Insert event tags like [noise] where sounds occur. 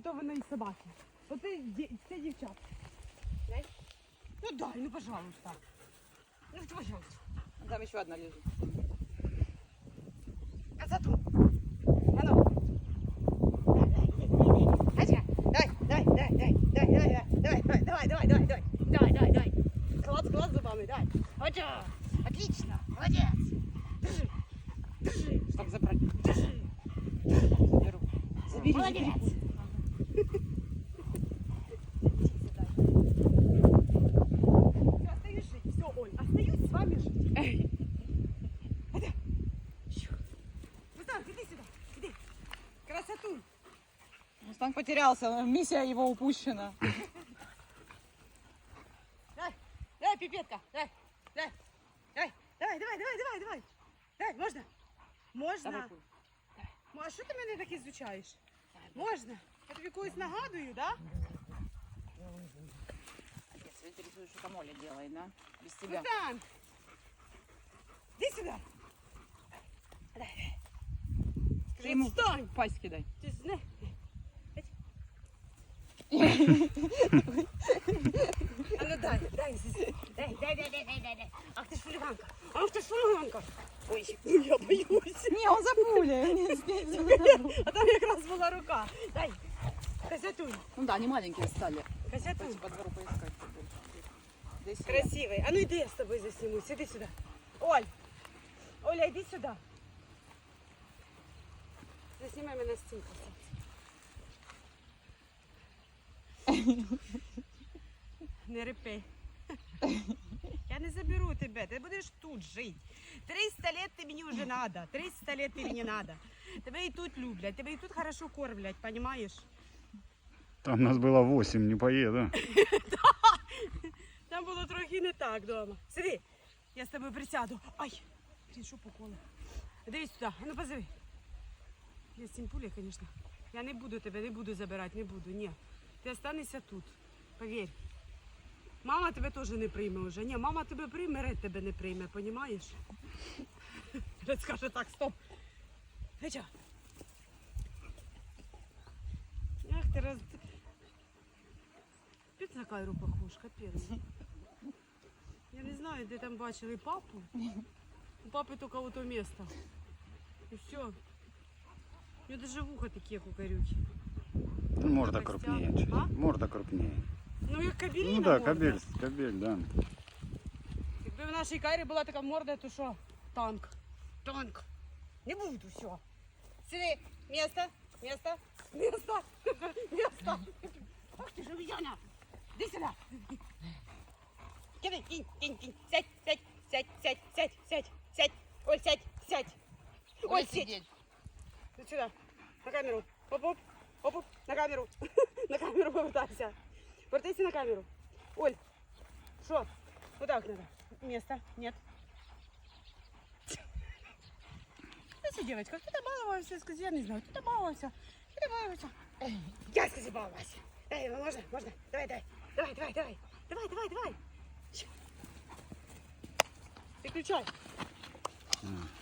ото воно і собаки. Оце ді- це дівчата. Дай. Ну дай, ну пожалуйста. Ну пожалуйста. Там еще одна лежит. Красоту. А ну. Дай, дай, дай, дай, дай, дай, дай, дай, давай, давай, давай, давай, давай, давай, давай. Клац, клац зубами, дай. Отя, отлично, молодец. Держи, держи, Чтоб забрать. держи. Беру. Забери, Молодец. Мустан, иди сюда. Иди. Красоту. Мустанг потерялся, миссия его упущена. Дай, дай, пипетка. Дай, дай, дай, давай, давай, давай, давай, давай. Дай, можна? Можна. Давай, Пуль. Ну, а що ти мене так ізучаєш? Можна. Я тобі когось нагадую, да? Отец, интересует, что там Оля делает, да? Без тебя. Мустан. Іди сюди. Йому Відстань! пасть кидай. Ти зна... А ну дай, дай, дай, дай, дай, дай, дай, дай, дай. Ах ты ж ах ты ж. Ой, ну я боюсь. Не, он запуляє. Ні, ні, ні. А там как раз была рука. Дай, касятуй, Ну да, они маленькие стали. касятуй. Пойти по двору поискать. Здесь я. А ну иди, я с тобой заснімусь, іди сюда, Оль, Оля, иди сюда. Засніми мене з цим красавцем. Не репи. Я не заберу тебе, ти будеш тут жити. 300 лет ти мені вже надо. 300 лет ти мені надо. Тебе і тут люблять, тебе і тут хорошо кормлять, розумієш? Там нас было 8, не поеду. [laughs] Там було трохи не так вдома. Сиди, я з тобою присяду. Ай, блін, що поколи. Дивись сюди, а ну позови. Я звісно. Я не буду тебе, не буду забирати, не буду, ні. Ти останешся тут, повір. Мама тебе теж не прийме вже. Ні, мама тебе прийме, Ред тебе не прийме, понімаєш? [laughs] Ред скаже так, стоп. Геча. Ах ти роз... Під на кайру похож, капець. Я не знаю, де там бачили папу. У папи тільки ото місто. І все. У нього даже вуха такі, як у корюки. Ну, Морда Костян. крупнее чуть. А? Морда крупнее. Ну, як кабеліна Ну да, морда. кабель, кабель, да. Якби в нашій карі була така морда, то що? Танк. Танк. Не буду, все. Сиди. Место. Место. Место. [laughs] Место. Ах ти ж Ульяна. Іди сюди. Кидай. Кінь, кінь, кінь. Сядь, сядь, сядь, сядь, сядь, сядь, сядь. Оль, сядь, сядь. Оль, Ой, сядь. сидеть. Иди сюда. На камеру. Оп-оп. Оп-оп. На камеру. [laughs] на камеру повертайся. Повертайся на камеру. Оль. Что? Вот так надо. Место. Нет. Слушай, девочка, кто-то баловался, скажи, я не знаю, кто-то баловался. Кто-то баловался. Я, скажи, баловался. Дай, ну, можно, можно. Давай, давай. Давай, давай, давай. Давай, давай, давай. Переключай. А.